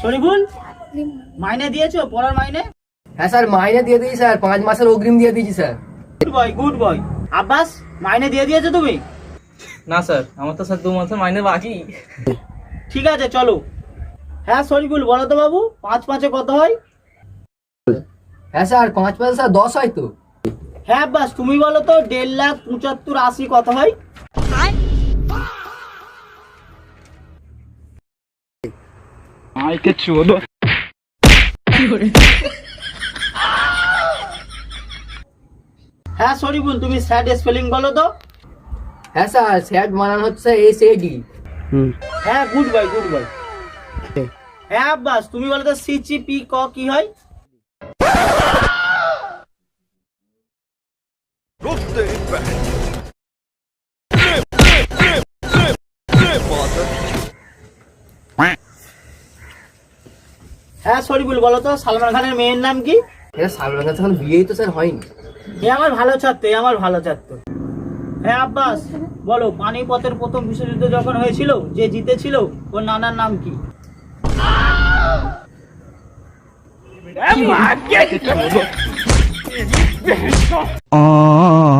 শরীফুল মাইনে দিয়েছ? পড়ার মাইনে? হ্যাঁ স্যার মাইনে দিয়ে দিয়েছি স্যার পাঁচ মাসের অগ্রিম দিয়ে দিয়েছি sir. Good boy good boy Abbas মাইনে দিয়ে দিয়েছ তুমি? না স্যার আমার তো স্যার দু মাসের মাইনে বাকি। ঠিক আছে চলো। হ্যাঁ শরীফুল বলো তো বাবু পাঁচ পাঁচে কত হয়? হ্যাঁ স্যার পাঁচ মাসে স্যার দশ হয় তো। হ্যাঁ আব্বাস তুমি বলো তো দেড় লাখ পঁচাত্তর আশি কত হয়? হ্যাঁ শরীফুল তুমি স্যাড স্পেলিং বলো তো। হ্যাঁ স্যার স্যাট বানানো হচ্ছে এস এ ডি হ্যাঁ গুড বয় গুড বয় হ্যাঁ আব্বাস তুমি বলো তো সিচিপি ক কি হয়? হ্যাঁ শরীফুল বলো তো সালমান খানের মেয়ের নাম কি? সালমান খান এখন বিয়েই তো স্যার হয়নি। এ আমার ভালো ছাত্র এ আমার ভালো ছাত্র। হ্যাঁ আব্বাস বলো পানিপথের প্রথম বিশ্বযুদ্ধ যখন হয়েছিল যে জিতেছিল ওর নানার নাম কি? Ah